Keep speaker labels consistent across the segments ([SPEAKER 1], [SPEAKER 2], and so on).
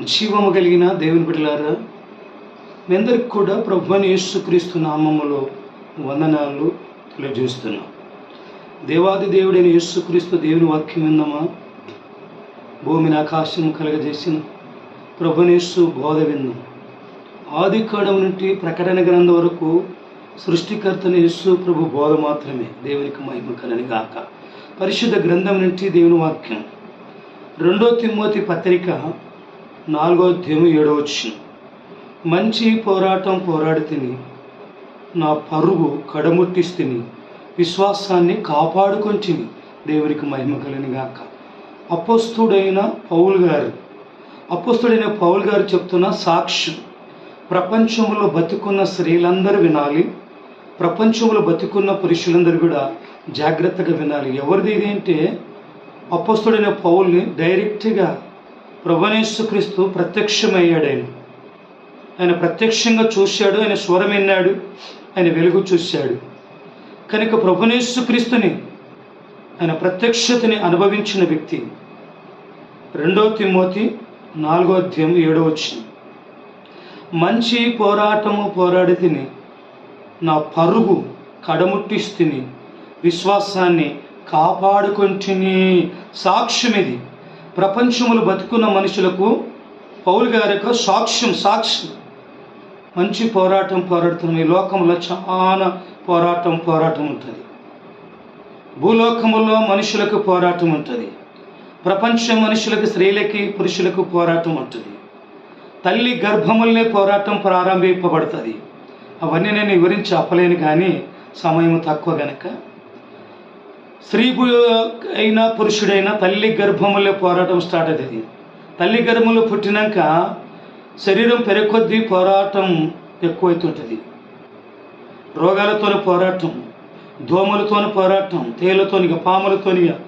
[SPEAKER 1] జీవము కలిగిన దేవుని బిడ్డలారా మీ అందరికి కూడా ప్రభుని యేసుక్రీస్తు నామములో వందనాలు తెలియజేస్తున్నాం. దేవాది దేవుడైన యేసుక్రీస్తు దేవుని వాక్యం విందమా భూమిని ఆకాశం కలగజేసిన ప్రభునేసు బోధ విందాం ఆది కాడం నుండి ప్రకటన గ్రంథం వరకు సృష్టికర్తన యేసు ప్రభు బోధ మాత్రమే దేవునికి మహిమ కలని గాక. పరిశుద్ధ గ్రంథం నుండి దేవుని వాక్యం. రెండో తిమ్మోతి పత్రిక నాలుగో అధ్యాయం ఏడో వచ్చిన మంచి పోరాటం పోరాడి తిని నా పరుగు కడముట్టిస్తిని విశ్వాసాన్ని కాపాడుకొంచిని దేవునికి మహిమ కలని గాక. అపోస్తుడైన పౌల్ గారు అపోస్తుడైన పౌల్ గారు చెప్తున్న సాక్ష్యం ప్రపంచంలో బతుకున్న స్త్రీలందరూ వినాలి ప్రపంచంలో బతుకున్న పురుషులందరూ కూడా జాగ్రత్తగా వినాలి. ఎవరిది ఇదేంటే అంటే అపోస్తుడైన పౌల్ని డైరెక్ట్గా ప్రభునేసుక్రీస్తు ప్రత్యక్షమయ్యాడు ఆయన ఆయన ప్రత్యక్షంగా చూశాడు ఆయన స్వరం విన్నాడు ఆయన వెలుగు చూశాడు. కనుక ప్రభునేసుక్రీస్తుని ఆయన ప్రత్యక్షతని అనుభవించిన వ్యక్తి. రెండో తిమ్మోతి నాలుగో అధ్యాయం ఏడో వచ్చింది మంచి పోరాటము పోరాడి తిని నా పరుగు కడముట్టిస్తుని విశ్వాసాన్ని కాపాడుకొంటిని. సాక్ష్యం ఇది ప్రపంచములు బతుకున్న మనుషులకు పౌలు గారి యొక్క సాక్ష్యం సాక్ష్యం మంచి పోరాటం పోరాడుతున్నాం ఈ లోకంలో చాలా పోరాటం పోరాటం ఉంటుంది. భూలోకములో మనుషులకు పోరాటం ఉంటుంది. ప్రపంచ మనుషులకు స్త్రీలకి పురుషులకు పోరాటం ఉంటుంది. తల్లి గర్భములనే పోరాటం ప్రారంభింపబడుతుంది. అవన్నీ నేను వివరించి చెప్పలేను కానీ సమయం తక్కువ గనక స్త్రీ పు- అయినా పురుషుడైనా తల్లి గర్భములే పోరాటం స్టార్ట్ అవుతుంది తల్లి గర్భంలో పుట్టినాక శరీరం పెరకొద్దీ పోరాటం ఎక్కువైతుంటుంది. రోగాలతోని పోరాటం దోమలతోని పోరాటం తేలతోనిగా పాములతోనిగా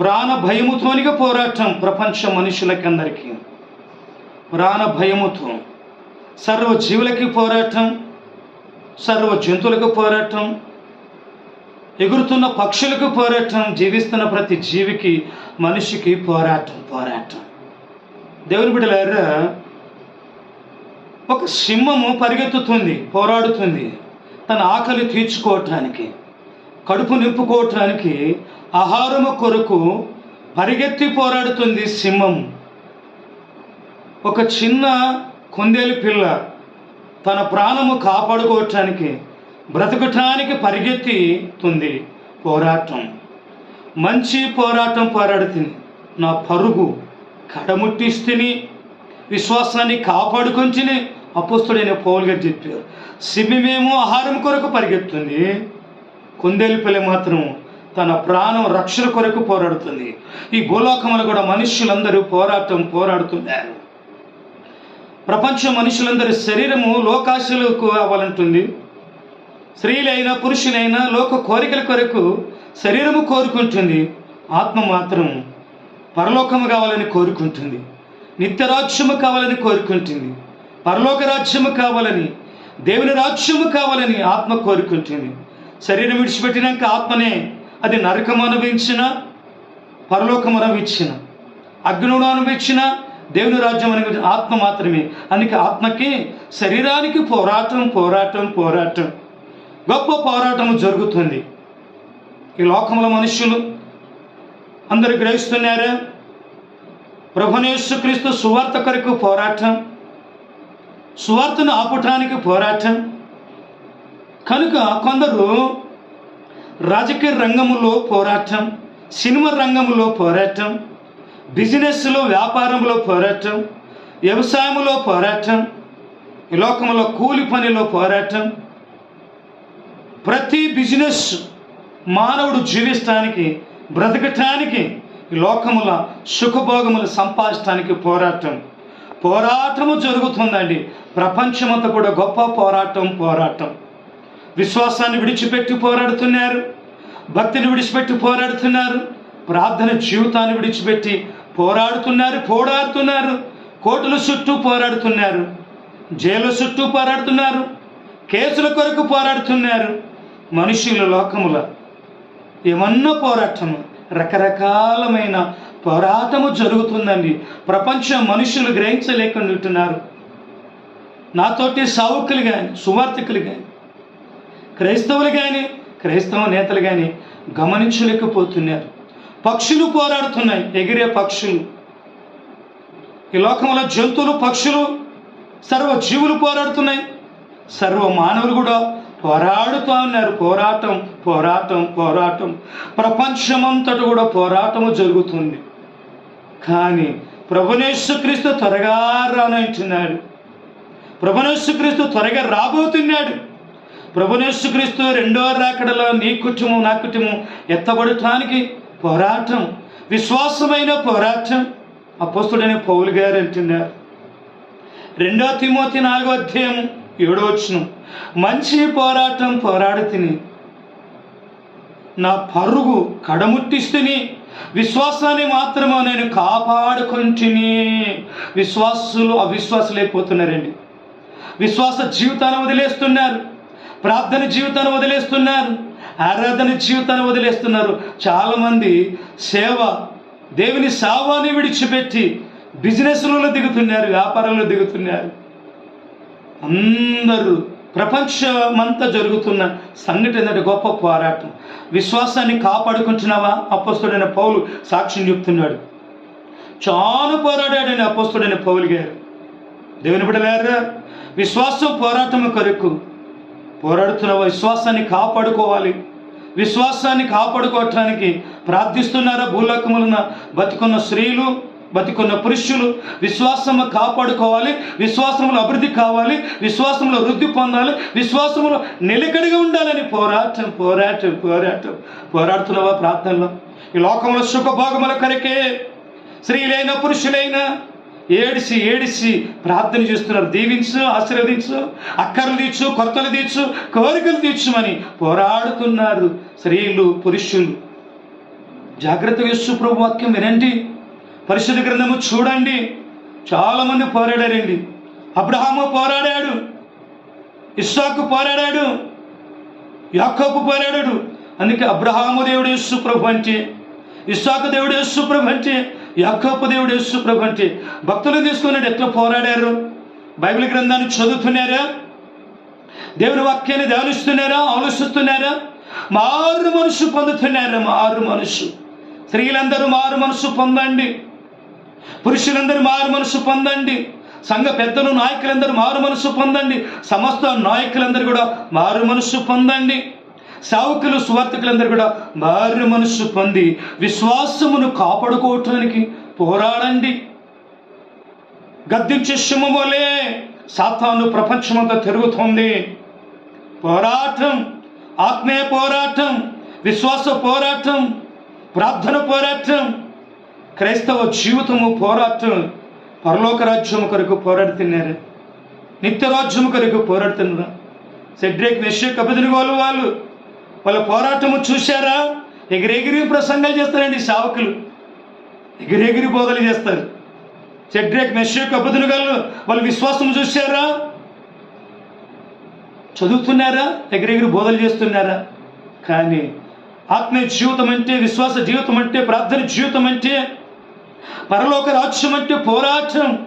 [SPEAKER 1] ప్రాణ భయముతోనిగా పోరాటం ప్రపంచ మనుషులకందరికీ. ప్రాణ భయముతో సర్వ జీవులకి పోరాటం సర్వ జంతువులకు పోరాటం ఎగురుతున్న పక్షులకు పోరాటం జీవిస్తున్న ప్రతి జీవికి మనిషికి పోరాటం పోరాటం. దేవుని బిడ్డలారా ఒక సింహము పరిగెత్తుతుంది పోరాడుతుంది. తన ఆకలి తీర్చుకోవటానికి కడుపు నింపుకోవటానికి ఆహారము కొరకు పరిగెత్తి పోరాడుతుంది సింహం. ఒక చిన్న కుందేలు పిల్ల తన ప్రాణము కాపాడుకోవటానికి బ్రతకటానికి పరిగెత్తుతుంది పోరాటం. మంచి పోరాటం పోరాడుతుంది నా పరుగు కడముట్టిస్తుని. విశ్వాసాన్ని కాపాడుకొని అపుస్తుడైన పౌల్ గారు చెప్పారు. సింహమేమో ఆహారం కొరకు పరిగెత్తుంది. కుందేలు పిల్ల మాత్రం తన ప్రాణం రక్షణ కొరకు పోరాడుతుంది. ఈ భూలోకములు కూడా మనుష్యులందరూ పోరాటం పోరాడుతున్నారు. ప్రపంచ మనుషులందరి శరీరము లోకాశలకు అవ్వాలంటుంది. స్త్రీలైనా పురుషులైనా లోక కోరికల కొరకు శరీరము కోరుకుంటుంది. ఆత్మ మాత్రం పరలోకము కావాలని కోరుకుంటుంది. నిత్యరాజ్యము కావాలని కోరుకుంటుంది. పరలోక రాజ్యము కావాలని దేవుని రాజ్యము కావాలని ఆత్మ కోరుకుంటుంది. శరీరం విడిచిపెట్టినాక ఆత్మనే అది నరకం అనుభవించిన పరలోకం అనుభవించిన అగ్నుడు అనుభవించిన దేవుని రాజ్యం అని ఆత్మ మాత్రమే. అందుకే ఆత్మకి శరీరానికి పోరాటం పోరాటం పోరాటం. గొప్ప పోరాటం జరుగుతుంది. ఈ లోకంలో మనుషులు అందరు గ్రహిస్తున్నారా? ప్రభునేశ్వక్రీస్తు సువార్త కొరకు పోరాటం సువార్తను ఆపటానికి పోరాటం. కనుక కొందరు రాజకీయ రంగంలో పోరాటం సినిమా రంగంలో పోరాటం బిజినెస్లో వ్యాపారంలో పోరాటం వ్యవసాయంలో పోరాటం ఈ లోకంలో కూలి పనిలో పోరాటం ప్రతి బిజినెస్ మానవుడు జీవిస్తానికి బ్రతకటానికి లోకముల సుఖభోగములు సంపాదించడానికి పోరాటం. పోరాటము జరుగుతుందండి. ప్రపంచమంతా కూడా గొప్ప పోరాటం పోరాటం. విశ్వాసాన్ని విడిచిపెట్టి పోరాడుతున్నారు. భక్తిని విడిచిపెట్టి పోరాడుతున్నారు. ప్రార్థన జీవితాన్ని విడిచిపెట్టి పోరాడుతున్నారు పోరాడుతున్నారు. కోర్టుల చుట్టూ పోరాడుతున్నారు. జైలు చుట్టూ పోరాడుతున్నారు. కేసుల కొరకు పోరాడుతున్నారు. మనుషుల లోకముల ఏమన్నా పోరాటము రకరకాలమైన పోరాటము జరుగుతుందండి. ప్రపంచం మనుషులు గ్రహించలేకుండా ఉంటున్నారు నాతోటి సావుకులు కానీ సువార్థికులు కానీ క్రైస్తవులు కానీ క్రైస్తవ నేతలు కానీ గమనించలేకపోతున్నారు. పక్షులు పోరాడుతున్నాయి ఎగిరే పక్షులు. ఈ లోకంలో జంతువులు పక్షులు సర్వ జీవులు పోరాడుతున్నాయి. సర్వ మానవులు కూడా పోరాడుతూ ఉన్నారు. పోరాటం పోరాటం పోరాటం. ప్రపంచమంతటా కూడా పోరాటము జరుగుతుంది. కానీ ప్రభునేశ్వక్రీస్తు త్వరగా రానంటున్నాడు ప్రభునేశ్వక్రీస్తు త్వరగా రాబోతున్నాడు. ప్రభునేశ్వక్రీస్తు రెండో రాకడలో నీ కుటుంబం నా కుటుంబం ఎత్తబడటానికి పోరాటం విశ్వాసమైన పోరాటం అపోస్తుడైన పౌలు గారు అంటున్నారు. రెండో తిమోతి నాలుగో అధ్యాయం ఏడవచ్చును మంచి పోరాటం పోరాడి తిని నా పరుగు కడముట్టిస్తుని. విశ్వాసాన్ని మాత్రమే నేను కాపాడుకుంటుని. విశ్వాసులు అవిశ్వాసులైపోతున్నారండి విశ్వాస జీవితాన్ని వదిలేస్తున్నారు. ప్రార్థన జీవితాన్ని వదిలేస్తున్నారు. ఆరాధన జీవితాన్ని వదిలేస్తున్నారు. చాలామంది సేవ దేవుని సేవాన్ని విడిచిపెట్టి బిజినెస్లలో దిగుతున్నారు వ్యాపారంలో దిగుతున్నారు. అందరూ ప్రపంచమంతా జరుగుతున్న సంఘటన ఏంటంటే గొప్ప పోరాటం. విశ్వాసాన్ని కాపాడుకుంటున్నావా? అపస్తుడైన పౌలు సాక్ష్యం చెప్తున్నాడు. చాలా పోరాడాడని అపస్తుడైన పౌలు గారు. దేవుని బిడలారా విశ్వాసం పోరాటం కొరకు పోరాడుతున్నావా? విశ్వాసాన్ని కాపాడుకోవాలి. విశ్వాసాన్ని కాపాడుకోవటానికి ప్రార్థిస్తున్నారా? భూలోకములన బతుకున్న స్త్రీలు బతికున్న పురుషులు విశ్వాసము కాపాడుకోవాలి విశ్వాసంలో అభివృద్ధి కావాలి విశ్వాసంలో వృద్ధి పొందాలి విశ్వాసంలో నిలకడిగా ఉండాలని పోరాటం పోరాటం పోరాటం. పోరాడుతున్నావా ప్రార్థనలో? ఈ లోకంలో సుఖభోగముల కొరకే స్త్రీలైన పురుషులైనా ఏడిసి ఏడిసి ప్రార్థన చేస్తున్నారు. దీవించు ఆశీర్వదించు అక్కర్లు తీర్చు కొరతలు తీర్చు కోరికలు తీర్చుమని పోరాడుతున్నారు స్త్రీలు పురుషులు. జాగ్రత్త యేసు ప్రభు వాక్యం వినండి. పరిశుద్ధ గ్రంథము చూడండి. చాలామంది పోరాడారండి. అబ్రహాము పోరాడాడు. ఇస్సాకు పోరాడాడు. యాకోబు పోరాడాడు. అందుకే అబ్రహాము దేవుడు యేసు ప్రభు అంటే ఇస్సాకు దేవుడు యేసు ప్రభు అంటే యాకోబు దేవుడు యేసు ప్రభు అంటే. భక్తులు తీసుకున్నాడు ఎట్లా పోరాడారు? బైబిల్ గ్రంథాన్ని చదువుతున్నారా? దేవుని వాక్యాన్ని ధ్యానిస్తున్నారా? ఆలోచిస్తున్నారా? మారు మనసు పొందుతున్నారా? మారు మనసు స్త్రీలందరూ మారు మనసు పొందండి. పురుషులందరూ మారు మనసు పొందండి. సంఘ పెద్దలు నాయకులందరూ మారు మనసు పొందండి. సమస్త నాయకులందరూ కూడా మారు మనసు పొందండి. సేవకులు సువార్థకులందరూ కూడా మారు మనసు పొంది విశ్వాసమును కాపాడుకోవటానికి పోరాడండి. గద్దించే సింహం వలె సాతాను ప్రపంచమంతా తిరుగుతోంది. పోరాటం ఆత్మీయ పోరాటం విశ్వాస పోరాటం ప్రార్థన పోరాటం క్రైస్తవ జీవితము పోరాటం పరలోక రాజ్యము కొరకు పోరాడుతున్నారు. నిత్య రాజ్యము కొరకు పోరాడుతున్నారు. సెడ్రేక్ మెషక్ అభిదినిగోలు వాళ్ళు వాళ్ళ పోరాటము చూశారా? ఎగిరెగిరి ప్రసంగాలు చేస్తారండి సావకులు. ఎగిరెగిరి బోధలు చేస్తారు. సెడ్రేక్ మెషక్ అభిదినిగోలు వాళ్ళ విశ్వాసం చూశారా? చదువుతున్నారా? ఎగిరెగిరి బోధలు చేస్తున్నారా? కానీ ఆత్మీయ జీవితం అంటే విశ్వాస జీవితం అంటే ప్రార్థన జీవితం అంటే పరలోక రాజ్యం అంటే పోరాటం.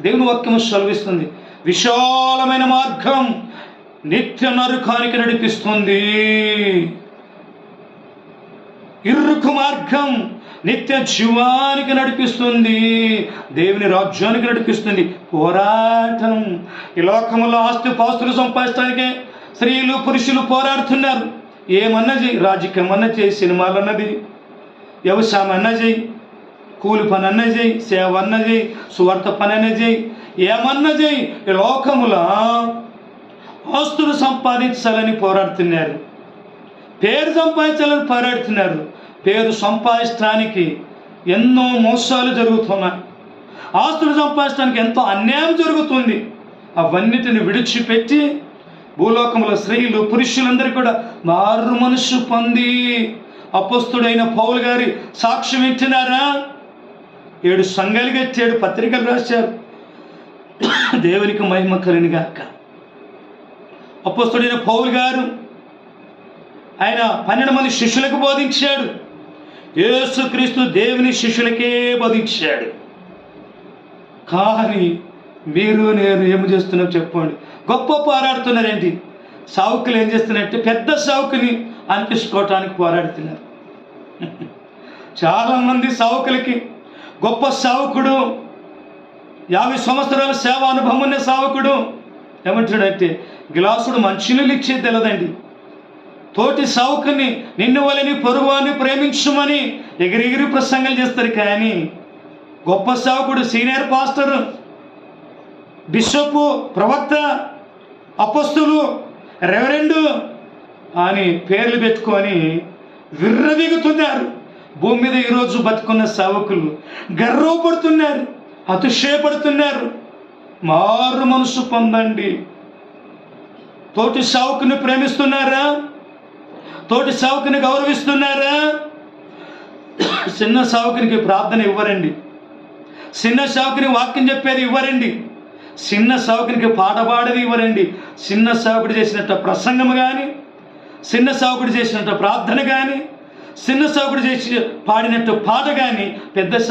[SPEAKER 1] దేవుని వాక్యము సెలవిస్తుంది. విశాలమైన మార్గం నిత్య నరకానికి నడిపిస్తుంది. ఇరుకు మార్గం నిత్య జీవానికి నడిపిస్తుంది. దేవుని రాజ్యానికి నడిపిస్తుంది. పోరాటం. ఈ లోకంలో ఆస్తి పాస్తులు సంపాదించడానికే స్త్రీలు పురుషులు పోరాడుతున్నారు. ఏమన్నా చేయి రాజకీయం అన్నా చేయి సినిమాలు అన్నది వ్యవసాయం అన్నా చేయి కూలి పని అన్న చేయి సేవ అన్న చేయి సువార్త పని అన్న చేయి ఏమన్నా చేయి లోకములో ఆస్తులు సంపాదించాలని పోరాడుతున్నారు. పేరు సంపాదించాలని పోరాడుతున్నారు. పేరు సంపాదించడానికి ఎన్నో మోసాలు జరుగుతున్నాయి. ఆస్తులు సంపాదించడానికి ఎంతో అన్యాయం జరుగుతుంది. అవన్నిటిని విడిచిపెట్టి భూలోకంలో స్త్రీలు పురుషులందరూ కూడా మారు మనసు పొంది. అపస్తుడైన పౌలు గారి సాక్ష్యం ఇచ్చినారా ఏడు సంఘాలు కట్టాడు పత్రికలు రాశారు. దేవునికి మహిమ కలిని గాక. అపస్తుడైన పౌలు గారు ఆయన పన్నెండు మంది శిష్యులకు బోధించాడు. యేసుక్రీస్తు దేవుని శిష్యులకే బోధించాడు. కానీ మీరు నేను ఏం చేస్తున్నాం చెప్పండి. గొప్ప పోరాడుతున్నారేంటి? సావుకులు ఏం చేస్తున్నారంటే పెద్ద సావుకుని అనిపించుకోవటానికి పోరాడుతున్నారు. చాలామంది సావుకులకి గొప్ప సేవకుడు. యాభై సంవత్సరాల సేవ అనుభవం ఉన్న సేవకుడు. ఏమంటాడంటే గ్లాసుడు మంచినీళ్ళు ఇచ్చేది తెలదండి. తోటి సావుకుని నిన్ను వలని పొరుగువాన్ని ప్రేమించుమని ఎగిరెగిరి ప్రసంగాలు చేస్తారు కానీ గొప్ప సావుకుడు సీనియర్ పాస్టర్ బిషప్ ప్రవక్త అపస్తులు రెవరెండు అని పేర్లు పెట్టుకొని విర్రవిగుతున్నారు. భూమి మీద ఈరోజు బతుకున్న సేవకులు గర్వపడుతున్నారు అతిశయపడుతున్నారు. మారు మనసు పొందండి. తోటి సేవకుని ప్రేమిస్తున్నారా? తోటి సేవకుని గౌరవిస్తున్నారా? చిన్న సేవకునికి ప్రార్థన ఇవ్వరండి. చిన్న సేవకుని వాక్యం చెప్పేది ఇవ్వరండి. చిన్న సేవకునికి పాట పాడేది ఇవ్వరండి. చిన్న సేవకుడు చేసినట్టు ప్రసంగం కానీ చిన్న సేవకుడు చేసినట్టు ప్రార్థన కానీ చిన్న సోకుడు చేసి పాడినట్టు పాట కానీ పెద్ద